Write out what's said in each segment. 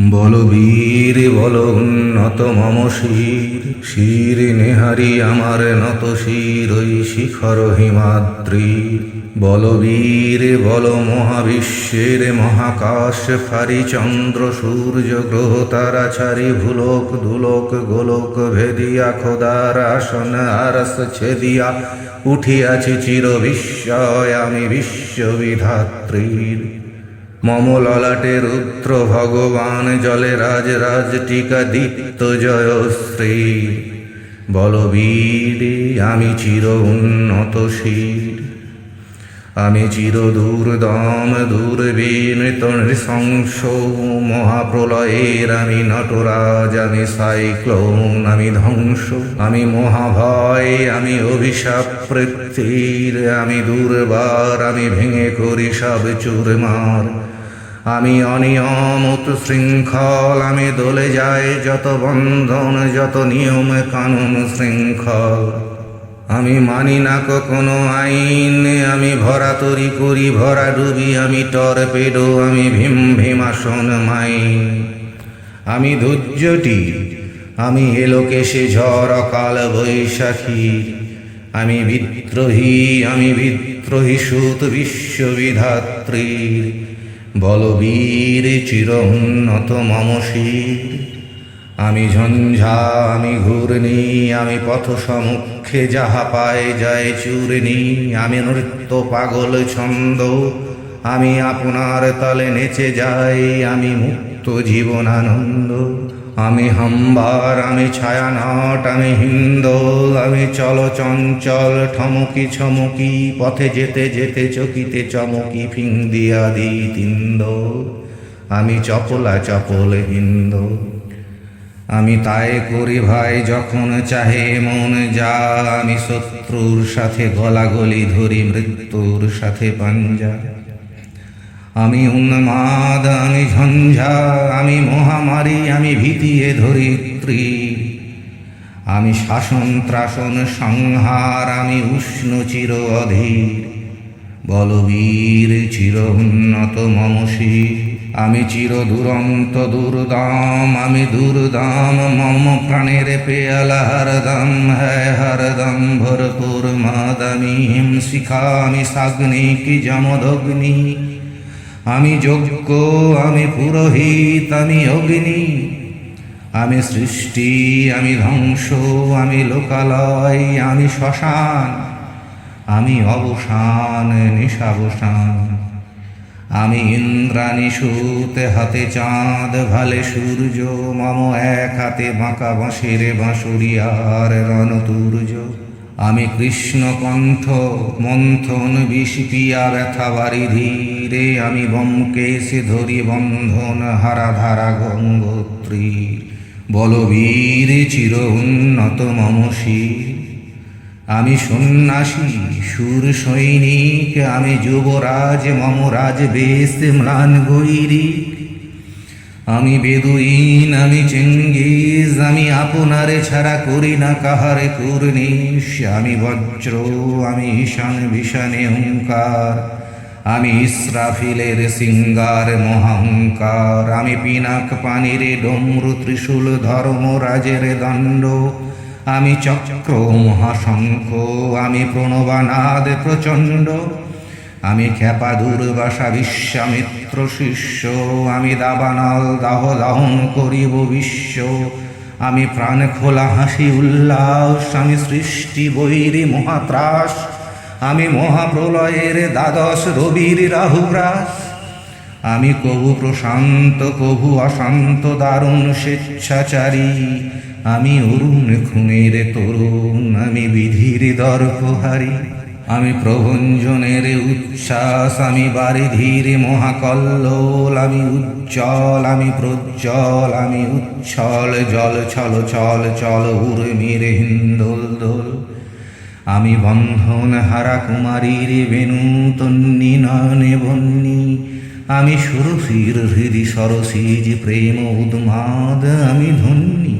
বলবীর, বল উন্নত মম শির। শির নেহারি আমার নত শির, ওই শিখর হিমাদ্রি বলবীর, বল মহাবিশ্বের মহাকাশ ফারি চন্দ্র সূর্য, গ্রহ, তারা ছাড়ি ভুলোক ধুলোক গোলোক, ভেদিয়া, খোদার আসন, আরস ছেদিয়া, উঠিয়াছি চির বিস্ময় আমি বিশ্ববিধাত্রীর। মম ললাটে রুদ্র ভগবান জলে রাজ রাজ টিকা দীপ্ত জয় শ্রী বলবীর, আমি চির উন্নত শির। আমি চির দূরদম দূরবীনৃত নৃশংস মহাপ্রলয়ের, আমি নটরাজ, আমি সাইক্লোন, আমি ধ্বংস, আমি মহাভয়, আমি অভিশাপ পৃথিবীর, আমি দুর্বার, আমি ভেঙে করি সব চুরমার। আমি অনিয়মত শৃঙ্খল আমি দলে যাই যত বন্ধন, যত নিয়ম, কানুন, শৃঙ্খল। আমি মানি না কখনো আইন, আমি ভরা তরি করি, ভরা ডুবি, আমি টর পেডো আমি ভীম ভীমাসন মাইন। আমি ধৈর্যটি, আমি এলোকেশে ঝড় অকাল বৈশাখী। আমি বিদ্রোহী আমি বিদ্রোহী সুত বিশ্ববিধাত্রীর। বলবীর চির উন্নত মমশীর। আমি ঝঞ্ঝা, আমি ঘূর্ণি, আমি পথ সমুখে যাহা পায় যায় চূর্ণি, আমি নৃত্য পাগল ছন্দ, আমি আপনার তালে নেচে যাই, আমি মুক্ত জীবন আনন্দ আমি হাম্বার, আমি ছায়ানট, আমি হিন্দ, আমি চল চঞ্চল, ঠমকি ছমকি, পথে যেতে যেতে চকিতে চমকি ফিং দিয়া দি তিন্দ আমি চপলা চপল হিন্দ। আমি তাই করি ভাই, যখন চাহে মন যা। আমি শত্রুর সাথে গলাগলি ধরি, মৃত্যুর সাথে পাঞ্জা। আমি উন্মাদ, আমি ঝঞ্ঝা, আমি মহামারী, আমি ভীতিয়ে ধরিত্রী আমি শাসন ত্রাসন সংহার, আমি উষ্ণ চির অধীর। বলবীর চির উন্নত মমশীর আমি চির দুরন্ত দুর্দাম আমি দুর্দাম, মম প্রাণের পেয়ালা, হরদম, হ্যায় হরদম, ভরপুর মাদামি, হিমশিখা, আমি সাগ্নি, কি যমদগ্নি? আমি যজ্ঞ, আমি পুরোহিত, আমি অগ্নি। আমি সৃষ্টি, আমি ধ্বংস, আমি লোকালয়, আমি শ্মশান, আমি অবসান, নিশাবসান। আমি ইন্দ্রাণী সুতে হাতে চাঁদ ভালে সূর্য, মম এক হাতে বাঁকা বাঁশির বাঁশুরিয়ার রণতুর্য। আমি কৃষ্ণ কণ্ঠ, মন্থন বিষ পিয়া ব্যথা বাড়ি ধীরে, আমি বমকেশে ধরি বন্ধন হারা ধারা গঙ্গোত্রী। বলবীর চির উন্নত মমশীর আমি সন্ন্যাসী, সুর সৈনিক, আমি যুবরাজ, মমরাজ, বেশ ম্লান গৈরিক। আমি বেদুইন, আমি চেঙ্গিজ, আমি আপনারে ছাড়া করি না কাহারে কুর্নিশ। আমি বজ্র, আমি ঈশান বিষানে হুঙ্কার আমি ইসরাফিলের সিঙ্গার, মহাহংকার। আমি পিনাক পানিরে ডমরু ত্রিশূল ধর্মরাজের দণ্ড। আমি চক্র মহাশঙ্খ আমি প্রণবানাদ প্রচণ্ড, আমি খেপা দুর্বাসা বিশ্বামিত্র শিষ্য, আমি দাবানল দাহ দাহন করিব বিশ্ব, আমি প্রাণ খোলা হাসি উল্লাস, আমি সৃষ্টি বৈরী মহাত্রাস, আমি মহাপ্রলয়ের দ্বাদশ রবির রাহুগ্রাস। আমি কবু প্রশান্ত, কবু অশান্ত, দারুণ স্বেচ্ছাচারী। আমি অরুণ খুনের তরুণ, আমি বিধির দর্পহারী। আমি প্রভঞ্জনের উচ্ছ্বাস, আমি বারিধির মহাকল্লোল। আমি উজ্জ্বল, আমি প্রজ্জ্বল, আমি উচ্ছল, জল ছল চল চল উর্মির হিন্দোল দোল। আমি বন্ধন হারা কুমারীর বেনু তন্নি নয়নে বন্নি। আমি সুরসির হৃদি সরসিজ প্রেম উন্মাদ, আমি ধন্যী।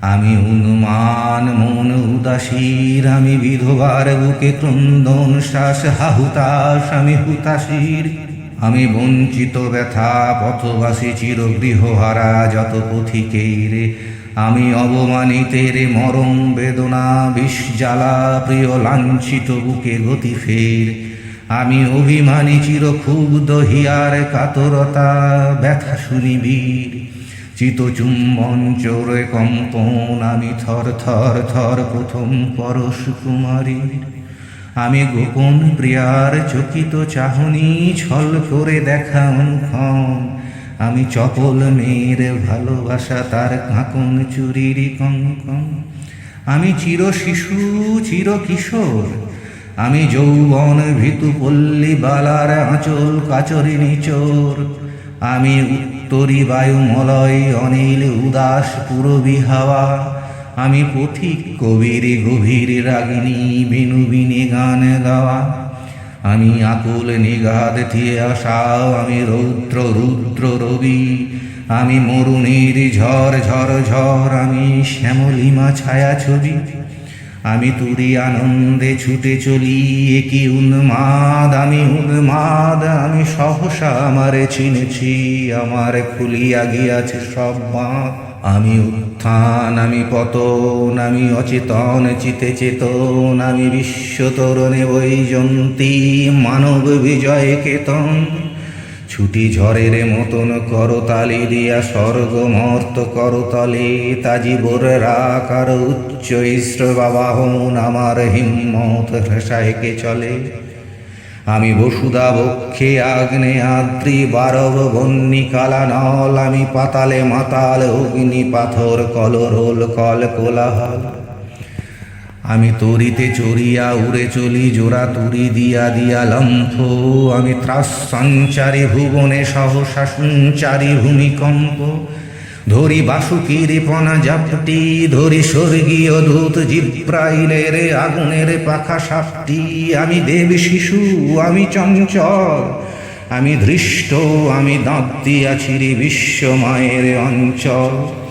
আমি উন্মান মন উদাসীর, আমি বিধবার বুকে ক্রন্দন শ্বাস হাহুতাস আমি হুতাশির। আমি বঞ্চিত ব্যথা, পথবাসী চির চিরগৃহহারা, যত পথিকের আমি অবমানিতের মরম বেদনা, বিষ জ্বালা, প্রিয় লাঞ্ছিত বুকে গতি ফের। আমি অভিমানী চির ক্ষুব্ধ হিয়ার কাতরতা, ব্যথা শুনিবীর চিত চুম্বন চোরে কম্পন, আমি থর থর থর প্রথম পরশ কুমারীর। আমি গোপন প্রিয়ার চকিত চাহনি, ছল করে দেখা অনুক্ষণ। আমি চপল মেয়ের ভালোবাসা, তার কাঁকন চুরির কঙ্কন আমি চির শিশু, চির কিশোর আমি যৌবন ভীতু পল্লী বালার আঁচল কাচরিনী চোর। আমি উত্তরী বায়ুমলয়, অনিল উদাস পুরবী হাওয়া। আমি পথিক কবির গভীর রাগিনী, বিনু বিনে গান গাওয়া। আমি আকুল নিগাদ থিয়ে আসাও, আমি রৌদ্র রুদ্র রবি। আমি মরুণীর ঝড় ঝড় ঝড় আমি শ্যামলিমা ছায়া ছবি আমি তুরি আনন্দে ছুটে চলি, একই উন্মাদ, আমি উন্মাদ, আমি সহসা আমারে চিনেছি, আমার খুলিয়া গিয়াছে সব বাঁধ। আমি উত্থান, আমি পতন, আমি অচেতন, চিতে চেতন, আমি বিশ্ব তরণে বৈজন্তী মানব বিজয় কেতন। ছুটি ঝড়ের মতন করতালি দিয়া স্বর্গ মর্ত করতলে তাজিবর রাকার উচ্চ ইষ্ট বাবা হন আমার হিম্মত হ্রেসায়কে চলে। আমি বসুদা বক্ষে আগ্নে আদ্রি বারব বন্যি কালা নল, আমি পাতালে মাতাল অগ্নি পাথর, কলরোল, কল কোলাহল। আমি তরিতে চড়িয়া উড়ে চলি, জোড়া তুরি দিয়া দিয়া লম্ফ। আমি ত্রাস সঞ্চারী ভুবনে সহসা সঞ্চারী ভূমিকম্প। ধরি বাসুকির পনা জাপটি, ধরি স্বর্গীয় দূত জিব্রাইলের আগুনের পাখা সাপটি। আমি দেব শিশু, আমি চঞ্চল। আমি ধৃষ্ট, আমি দাঁত দিয়াছিরি বিশ্ব মায়ের অঞ্চল।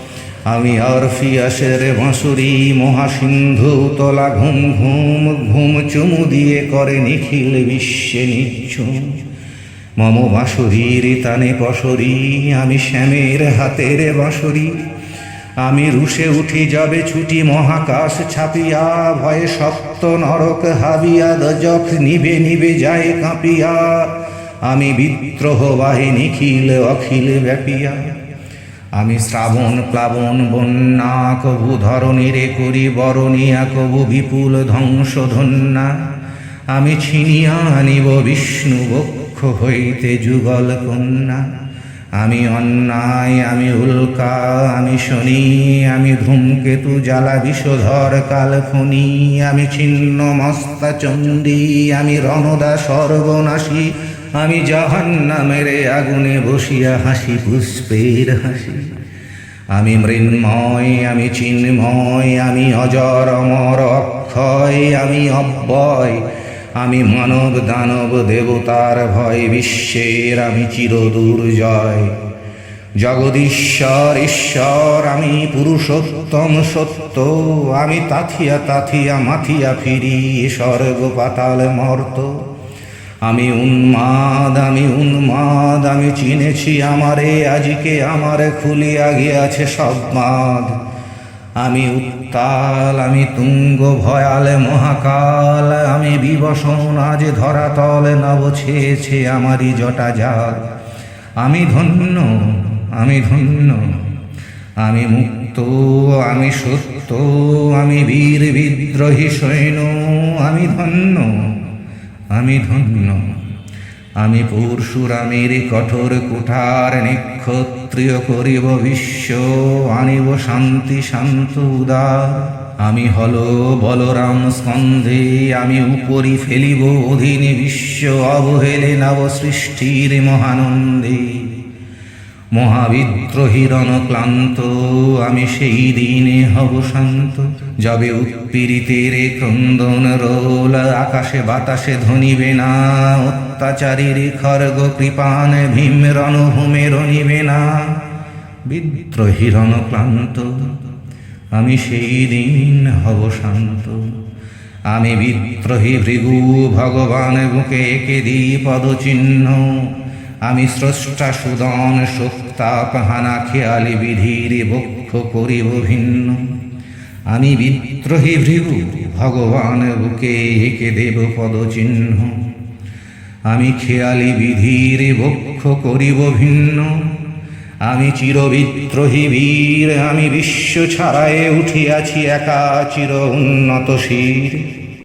আমি অরফিয়াসের বাঁশুরি মহাসিন্ধু তলা ঘুম ঘুম ঘুম চুমু দিয়ে করে নিখিল বিশ্বে নিচ্ছুম মম বাঁশুরির তানে পশরি আমি শ্যামের হাতের বাঁশুরি। আমি রুষে উঠি যাবে ছুটি মহাকাশ ছাপিয়া, ভয়ে সপ্ত নরক হাবিয়া, দজক নিবে নিবে যায় কাঁপিয়া। আমি বিদ্রোহ বাহে নিখিল অখিল ব্যাপিয়া। আমি শ্রাবণ, প্লাবন, বন্যা, কবু ধরণীরে করি বরণিয়া, কবু বিপুল ধ্বংস ধন্যা আমি ছিনিয়া আনিব বিষ্ণু বক্ষ হইতে যুগল কন্যা। আমি অন্যায়, আমি উল্কা, আমি শনি, আমি ধূমকেতু জ্বালা বিষধর কালফনি আমি ছিন্ন মস্তা চণ্ডী, আমি রণদা সর্বনাশী আমি জাহান্নামের আগুনে বসিয়া হাসি, পুষ্পের হাসি। আমি মৃন্ময়, আমি চিন্ময়, আমি অজর অমর অক্ষয়, আমি অব্যয়। আমি মানব দানব দেবতার ভয়, বিশ্বের আমি চির দুর্জয় জগদীশ্বর, ঈশ্বর, আমি পুরুষোত্তম সত্য। আমি তাথিয়া তাথিয়া মাথিয়া ফিরি স্বর্গ পাতাল মর্ত। আমি উন্মাদ আমি উন্মাদ, আমি চিনেছি আমারে, আজকে আমারে খুলিয়া গিয়াছে সব মাদ আমি উত্তাল, আমি তুঙ্গ ভয়াল মহাকাল, আমি বিবসন আজ ধরাতল, নব ছেয়েছে আমারই জটা জাল। আমি ধন্য আমি ধন্য, আমি মুক্ত, আমি সত্য, আমি বীর বিদ্রোহী সৈন্য, আমি ধন্য আমি ধন্য। আমি পরশুরামের কঠোর কুঠার নিক্ষত্রিয় করিব বিশ্ব, আনিব শান্তি, শান্ত, উদার। আমি হল বলরাম স্কন্ধে, আমি উপরি ফেলিব অধীনে বিশ্ব, অবহেলে নব সৃষ্টির মহানন্দে। মহাবিদ্রোহীরণ ক্লান্ত, আমি সেই দিনে হব শান্ত। যবে উৎপীড়িতের ক্রন্দন রোল, আকাশে বাতাসে ধনিবে না, অত্যাচারীর খর্গ কৃপান ভীম রণভূমে রণিবে না। বিদ্রোহীরণ ক্লান্ত, আমি সেই দিন হব শান্ত। আমি বিদ্রোহী ভৃগু, ভগবান বুকে একে দিই পদচিহ্ন। আমি স্রষ্টা সুদন সোক্তা পাহানা খেয়ালি বিধির বক্ষ করিব ভিন্ন। আমি বিদ্রোহী ভৃগু, ভগবান বুকে এঁকে দেব পদচিহ্ন। আমি খেয়ালি বিধির বক্ষ করিব ভিন্ন। আমি চিরবিদ্রোহী বীর, আমি বিশ্ব ছাড়ায়ে উঠিয়াছি একা চির উন্নত শির।